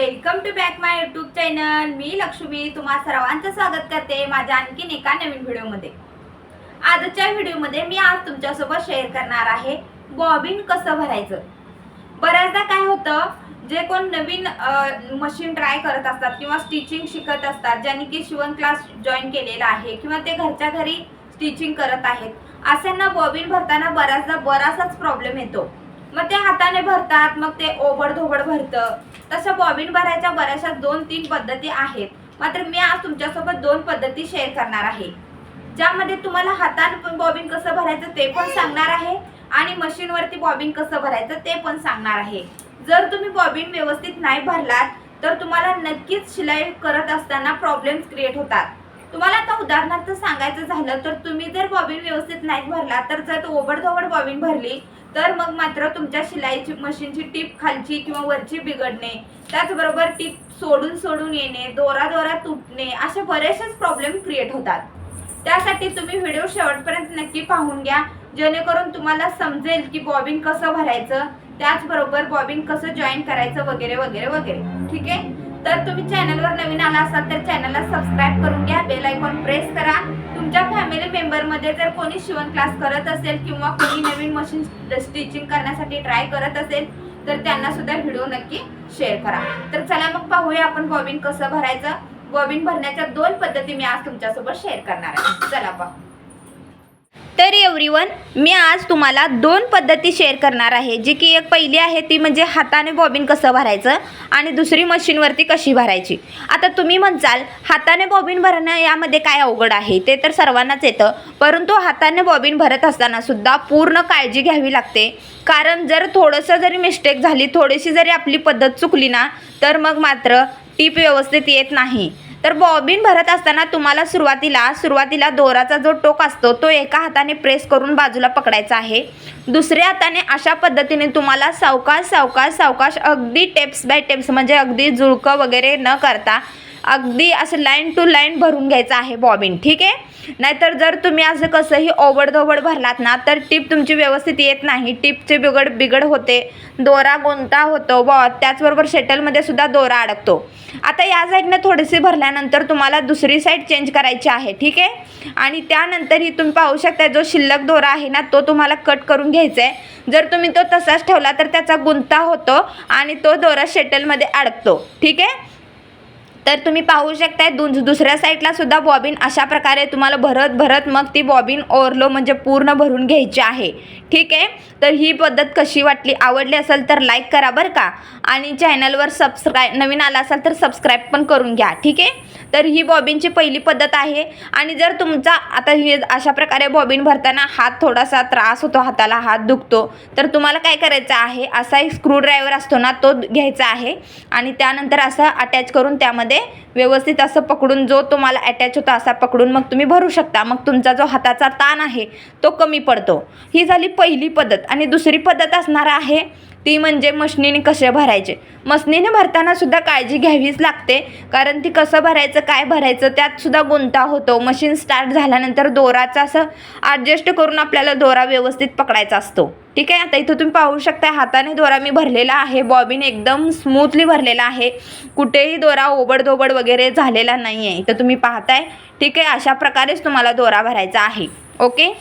Welcome to back my YouTube channel. मी लक्ष्मी. तुम्हा सर्वांचं स्वागत करते माझ्या आणखीन एका नवीन व्हिडिओमध्ये. आजच्या व्हिडिओमध्ये मी आज तुमच्यासोबत शेअर करणार आहे बॉबिन कसं भरायचं. बऱ्याचदा काय होतं जे कोण नवीन मशीन ट्राय करत असतात किंवा स्टिचिंग शिकत असतात ज्यांनी की शिवण क्लास जॉईन केलेला आहे किंवा ते घरच्या घरी स्टिचिंग करत आहेत अशांना बॉबिन भरताना बऱ्याचदा बराचसाच प्रॉब्लेम येतो. मग ते हाताने भरतात मग ते ओबड धोबड भरतं. तसं बॉबिन भरायच्या बऱ्याचशा दोन तीन पद्धती आहेत. मात्र मी आज तुमच्यासोबत दोन पद्धती शेअर करणार आहे. ज्यामध्ये तुम्हाला हाताने बॉबिन कसं भरायचं ते पण सांगणार आहे आणि मशीनवरती बॉबिन कसं भरायचं ते पण सांगणार आहे. जर तुम्ही बॉबिन व्यवस्थित नाही भरलात तर तुम्हाला नक्कीच शिलाई करत असताना प्रॉब्लेम्स क्रिएट होतात. तुम्हाला आता उदाहरणार्थ सांगायचं झालं तर तुम्ही जर बॉबिन व्यवस्थित नाही भरला तर जर ओबडधोबड बॉबिन भरली तर मग मात्र तुमच्या शिलाईची मशीनची टीप खालची किंवा वरची बिघडणे त्याचबरोबर टीप सोडून सोडून येणे दोरा दोरा तुटणे असे बरेचसेच प्रॉब्लेम क्रिएट होतात. त्यासाठी तुम्ही व्हिडिओ शेवटपर्यंत नक्की पाहून घ्या. जेणेकरून तुम्हाला समजेल की बॉबिन कसं भरायचं त्याचबरोबर बॉबिन कसं जॉईन करायचं वगैरे वगैरे वगैरे. ठीक आहे? तर तुम्ही चॅनलवर नवीन आला असाल तर चॅनलला सबस्क्राईब करून घ्या. बेल आयकॉन प्रेस करा. तुमच्या फॅमिली मेंबरमध्ये जर कोणी शिवण क्लास करत असेल किंवा कोणी नवीन मशीन स्टिचिंग करण्यासाठी ट्राय करत असेल तर त्यांना सुद्धा व्हिडिओ नक्की शेअर करा. तर चला मग पाहूया आपण बॉबिन कसं भरायचं. बॉबिन भरण्याच्या दोन पद्धती मी आज तुमच्यासोबत शेअर करणार आहे. चला पाहू. तर एव्हरीवन मी आज तुम्हाला दोन पद्धती शेअर करणार आहे. जी की एक पहिली आहे ती म्हणजे हाताने बॉबिन कसं भरायचं आणि दुसरी मशीनवरती कशी भरायची. आता तुम्ही म्हणसाल हाताने बॉबिन भरणं यामध्ये काय अवघड आहे? ते तर सर्वांनाच येतं. परंतु हाताने बॉबिन भरत असताना सुद्धा पूर्ण काळजी घ्यावी लागते. कारण जर थोडंसं जरी मिस्टेक झाली थोडीशी जरी आपली पद्धत चुकली ना तर मग मात्र टीप व्यवस्थित येत नाही. तर बॉबिन भरत असताना तुम्हाला सुरुवातीला सुरुवातीला दोराचा जो टोक असतो तो एका हाताने प्रेस करून बाजूला पकडायचा आहे. दुसऱ्या हाताने अशा पद्धतीने तुम्हाला सावकाश सावकाश सावकाश अगदी टेप्स बाय टेप्स म्हणजे अगदी जुळकं वगैरे न करता अगदी असं लाईन टू लाईन भरून घ्यायचं आहे बॉबिन ठीक आहे? नाहीतर जर तुम्ही असं कसंही ओवडधोवड भरलात ना तर टीप तुमची व्यवस्थित येत नाही. टिपचे बिघड बिघड होते. दोरा गोंता होतो बॉ. त्याचबरोबर शेटलमध्ये सुद्धा दोरा अडकतो. आता या साईडनं थोडीशी भरल्यानंतर तुम्हाला दुसरी साईड चेंज करायची आहे ठीक आहे? आणि त्यानंतर ही तुम्ही पाहू शकता जो शिल्लक दोरा आहे ना तो तुम्हाला कट करून घ्यायचा आहे जर तुम्ही तो तसाच ठेवला तर त्याचा गुंता होतो आणि तो दोरा शेटलमध्ये अडकतो ठीक आहे? तर तुम्ही पाहू शकताय दु दुसऱ्या साईडला सुद्धा बॉबिन अशा प्रकारे तुम्हाला भरत भरत मग ती बॉबिन ओरलो म्हणजे पूर्ण भरून घ्यायची आहे. ठीक आहे? तर ही पद्धत कशी वाटली? आवडली असेल तर लाईक करा बरं का. आणि चॅनलवर सबस्क्राईब नवीन आला असाल तर सबस्क्राईब पण करून घ्या. ठीक आहे? तर ही बॉबिनची पहिली पद्धत आहे. आणि जर तुमचा आता हे अशा प्रकारे बॉबिन भरताना हात थोडासा त्रास होतो हाताला हात दुखतो तर तुम्हाला काय करायचं आहे? असा एक स्क्रूड्रायव्हर असतो ना तो घ्यायचा आहे. आणि त्यानंतर असं अटॅच करून त्यामध्ये व्यवस्थित असं पकडून जो तुम्हाला अटॅच होता असा पकडून मग तुम्ही भरू शकता. मग तुमचा जो हाताचा ताण आहे तो कमी पडतो. ही झाली पहिली पद्धत. आणि दुसरी पद्धत असणार आहे ती म्हणजे मशनीने कसे भरायचे? मशनीने भरताना सुद्धा काळजी घ्यावीच लागते. कारण ती कसं भरायचं काय भरायचं त्यात सुद्धा गुंता होतो. मशीन स्टार्ट झाल्यानंतर दोराचा असं ॲडजस्ट करून आपल्याला दोरा व्यवस्थित पकडायचा असतो. ठीक आहे आता इथं तुम्ही पाहू शकता हाताने दोरा मी भरलेला आहे. बॉबिन एकदम स्मूथली भरलेला आहे. कुठेही दोरा ओबडधोबड वगैरे झालेला नाही आहे इथं तुम्ही पाहताय. ठीक आहे अशा प्रकारेच तुम्हाला दोरा भरायचा आहे. ओके?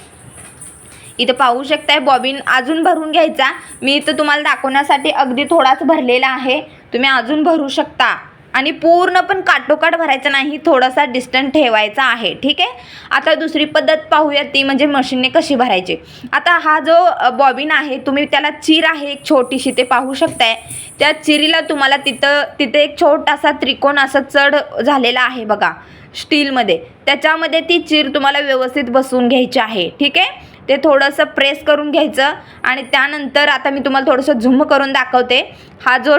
इथं पाहू शकताय बॉबिन अजून भरून घ्यायचा. मी इथं तुम्हाला दाखवण्यासाठी अगदी थोडाच भरलेला आहे. तुम्ही अजून भरू शकता. आणि पूर्ण पण काटोकाट भरायचं नाही थोडासा डिस्टन्स ठेवायचा आहे ठीक आहे? आता दुसरी पद्धत पाहूया ती म्हणजे मशीनने कशी भरायची. आता हा जो बॉबिन आहे तुम्ही त्याला चीर आहे एक छोटीशी ते पाहू शकताय. त्या चिरीला तुम्हाला तिथं तिथे एक छोटासा त्रिकोण असा चढ झालेला आहे बघा स्टीलमध्ये त्याच्यामध्ये ती चीर तुम्हाला व्यवस्थित बसवून घ्यायची आहे ठीक आहे? ते थोडंसं प्रेस करून घ्यायचं आणि त्यानंतर आता मी तुम्हाला थोडंसं झूम करून दाखवते. हा जो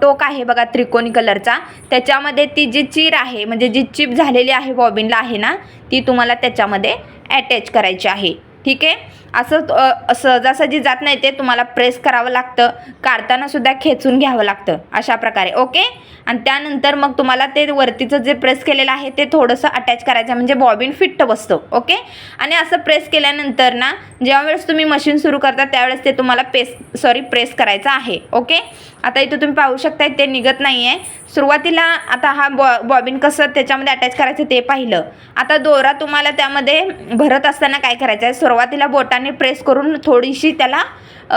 टोक आहे बघा त्रिकोणी कलरचा त्याच्यामध्ये ती जी चीर आहे म्हणजे जी चिप झालेली आहे बॉबिनला आहे ना ती तुम्हाला त्याच्यामध्ये अटॅच करायची आहे. ठीक आहे? असं सहजासहजी जात नाही ते तुम्हाला प्रेस करावं लागतं. काढताना सुद्धा खेचून घ्यावं लागतं अशा प्रकारे ओके? आणि त्यानंतर मग तुम्हाला ते वरतीचं जे प्रेस केलेलं आहे ते थोडंसं अटॅच करायचं म्हणजे बॉबिन फिट्ट बसतं ओके? आणि असं प्रेस केल्यानंतर ना ज्यावेळेस तुम्ही मशीन सुरू करता त्यावेळेस ते तुम्हाला पेस सॉरी प्रेस करायचं आहे ओके? आता इथं तुम्ही पाहू शकताय ते निघत नाही आहे सुरुवातीला आता हा बॉ बॉबिन कसं त्याच्यामध्ये अटॅच करायचं ते पाहिलं. आता दोरा तुम्हाला त्यामध्ये भरत असताना काय करायचं आहे सुरुवातीला बोटाने प्रेस करून थोडीशी त्याला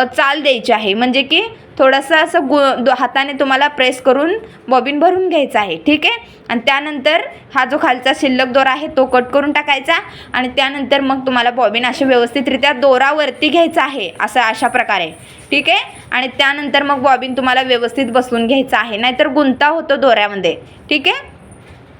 चाल द्यायची आहे. म्हणजे की थोडंसं असं गु दो हाताने तुम्हाला प्रेस करून बॉबिन भरून घ्यायचं आहे. ठीक आहे? आणि त्यानंतर हा जो खालचा शिल्लक दोरा आहे तो कट करून टाकायचा आणि त्यानंतर मग तुम्हाला बॉबिन असे व्यवस्थितरित्या दोरावरती घ्यायचा आहे. असं अशा प्रकारे. ठीक आहे? आणि त्यानंतर मग बॉबिन तुम्हाला व्यवस्थित बसवून घ्यायचं आहे. नाहीतर गुंता होतो दोऱ्यामध्ये. ठीक आहे?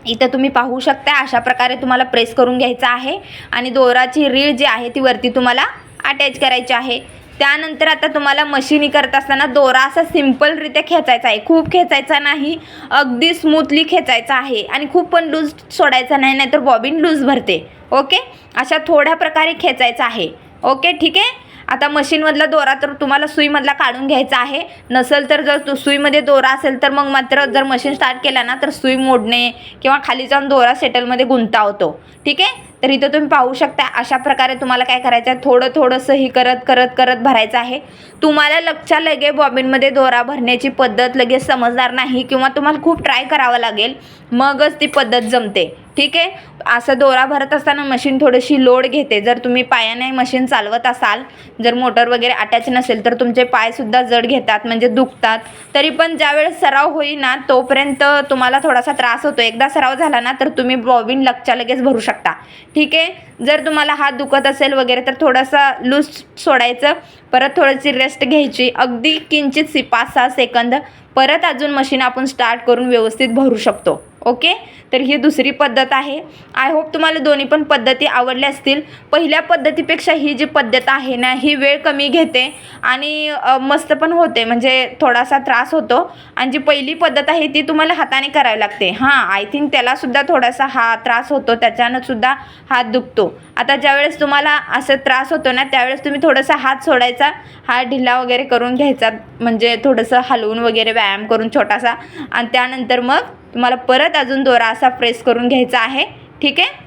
इथं तुम्ही पाहू शकता अशा प्रकारे तुम्हाला प्रेस करून घ्यायचं आहे. आणि दोराची रीळ जी आहे ती वरती तुम्हाला अटॅच करायची आहे. त्यानंतर आता तुम्हाला मशिनी करत असताना दोरा असा सिम्पलरित्या खेचायचा आहे. खूप खेचायचा नाही अगदी स्मूथली खेचायचा आहे. आणि खूप पण लूज सोडायचा नाही नाहीतर बॉबिन लूज भरते. ओके अशा थोड्या प्रकारे खेचायचा आहे. ओके ठीक आहे? आता मशीनमधला दोरा तर तुम्हाला सुईमधला काढून घ्यायचा आहे. नसेल तर जर सुईमध्ये दोरा असेल तर मग मात्र जर मशीन स्टार्ट केला ना तर सुई मोडणे किंवा खाली जाऊन दोरा सेटलमध्ये गुंतावतो ठीक आहे? तर इथं तुम्ही पाहू शकता अशा प्रकारे तुम्हाला काय करायचं आहे? थोडं थोडंसं ही करत करत करत भरायचं आहे. तुम्हाला लक्षात लगे बॉबिनमध्ये दोरा भरण्याची पद्धत लगेच समजणार नाही किंवा तुम्हाला खूप ट्राय करावं लागेल. मगच ती पद्धत जमते. ठीक आहे? असं दोरा भरत असताना मशीन थोडीशी लोड घेते. जर तुम्ही पायाने मशीन चालवत असाल जर मोटर वगैरे अटॅच नसेल तर तुमचे पायसुद्धा जड घेतात म्हणजे दुखतात. तरी पण ज्यावेळेस सराव होईल ना तोपर्यंत तुम्हाला थोडासा त्रास होतो. एकदा सराव झाला ना तर तुम्ही बॉबिन लगच्या लगेच भरू शकता. ठीक आहे? जर तुम्हाला हात दुखत असेल वगैरे तर थोडासा लूज सोडायचं. परत थोडीशी रेस्ट घ्यायची. अगदी किंचित सी पाच सहा सेकंद परत अजून मशीन आपण स्टार्ट करून व्यवस्थित भरू शकतो. ओके? तर ही दुसरी पद्धत आहे. आय होप तुम्हाला दोन्ही पण पद्धती आवडल्या असतील. पहिल्या पद्धतीपेक्षा ही जी पद्धत आहे ना ही वेळ कमी घेते आणि मस्त पण होते. म्हणजे थोडासा त्रास होतो. आणि जी पहिली पद्धत आहे ती तुम्हाला हाताने करावी लागते. हां आय थिंक त्यालासुद्धा थोडासा हा त्रास होतो. त्याच्यानं सुद्धा हात दुखतो. आता ज्यावेळेस तुम्हाला असं त्रास होतो ना त्यावेळेस तुम्ही थोडासा हात सोडायचा. हात ढिला वगैरे करून घ्यायचा. म्हणजे थोडंसं हलवून वगैरे व्यायाम करून छोटासा. आणि त्यानंतर मग तुम्हाला परत अजून दोरा असा प्रेस करून घ्यायचा आहे. ठीक आहे?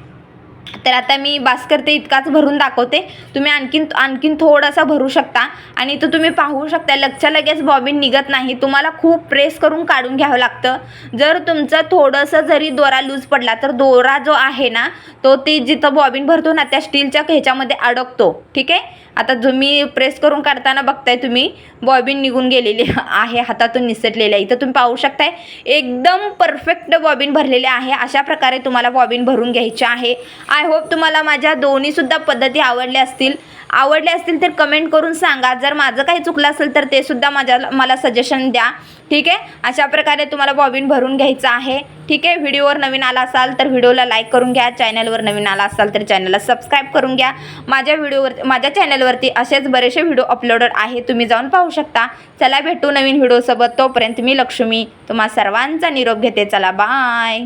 तर आता मी भास्कर ते इतकाच भरून दाखवते. तुम्ही आणखीन आणखीन थोडासा भरू शकता. आणि तो तुम्ही पाहू शकता लगच्या लगेच बॉबिन निघत नाही. तुम्हाला खूप प्रेस करून काढून घ्यावं लागतं. जर तुमचं थोडंसं जरी दोरा लूज पडला तर दोरा जो आहे ना तो ती जिथं बॉबिन भरतो ना त्या स्टीलच्या ह्याच्यामध्ये अडकतो. ठीक आहे? आता तुम्ही प्रेस करून काढताना बघताय तुम्ही बॉबिन निघून गेलेली आहे हातातून निसटलेली आहे. इथं तुम्ही पाहू शकताय एकदम परफेक्ट बॉबिन भरलेले आहे. अशा प्रकारे तुम्हाला बॉबिन भरून घ्यायचे आहे. आय होप तुम्हाला माझ्या दोन्हीसुद्धा पद्धती आवडल्या असतील. आवडल्या असतील तर कमेंट करून सांगा. जर माझं काही चुकलं असेल तर ते सुद्धा माझ्या मला सजेशन द्या. ठीक आहे? अशा प्रकारे तुम्हाला बॉबिन भरून घ्यायचं आहे. ठीक आहे? व्हिडिओवर नवीन आला असाल तर व्हिडिओला लाईक करून घ्या. चॅनलवर नवीन आला असाल तर चॅनलला सबस्क्राईब करून घ्या. माझ्या व्हिडिओवर माझ्या चॅनलवरती असेच बरेचसे व्हिडिओ अपलोडेड आहे तुम्ही जाऊन पाहू शकता. चला भेटू नवीन व्हिडिओसोबत. तोपर्यंत मी लक्ष्मी तुम्हा सर्वांचा निरोप घेते. चला बाय